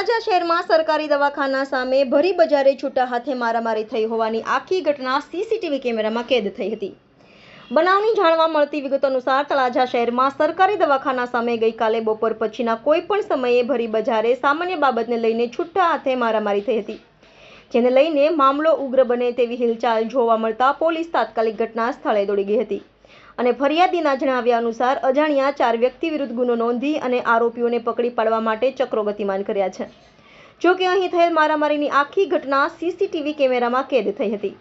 શહેરમાં સરકારી દવાખાના સામે ભરી બજારે છૂટા હાથે મારામારી થઈ હોવાની આખી ઘટના સીસીટીવી કેમેરામાં કેદ થઈ હતી. બનાવની જાણવા મળતી વિગતો અનુસાર તળાજા શહેરમાં સરકારી દવાખાના સામે ગઈકાલે બપોર પછીના કોઈ પણ સમયે ભરી બજારે સામાન્ય બાબતને લઈને છૂટા હાથે મારામારી થઈ હતી. જેને લઈને મામલો ઉગ્ર બને તેવી હિલચાલ જોવા મળતા પોલીસ તાત્કાલિક ઘટના સ્થળે દોડી ગઈ હતી. અને ફરિયાદીના જણાવ્યા અનુસાર, અજાણ્યા ચાર વ્યક્તિ વિરુદ્ધ ગુનો નોંધી અને આરોપીઓને પકડી પાડવા માટે ચક્રો ગતિમાન કર્યા છે. જો કે અહીં થયેલ મારામારીની આખી ઘટના સીસીટીવી કેમેરામાં કેદ થઈ હતી.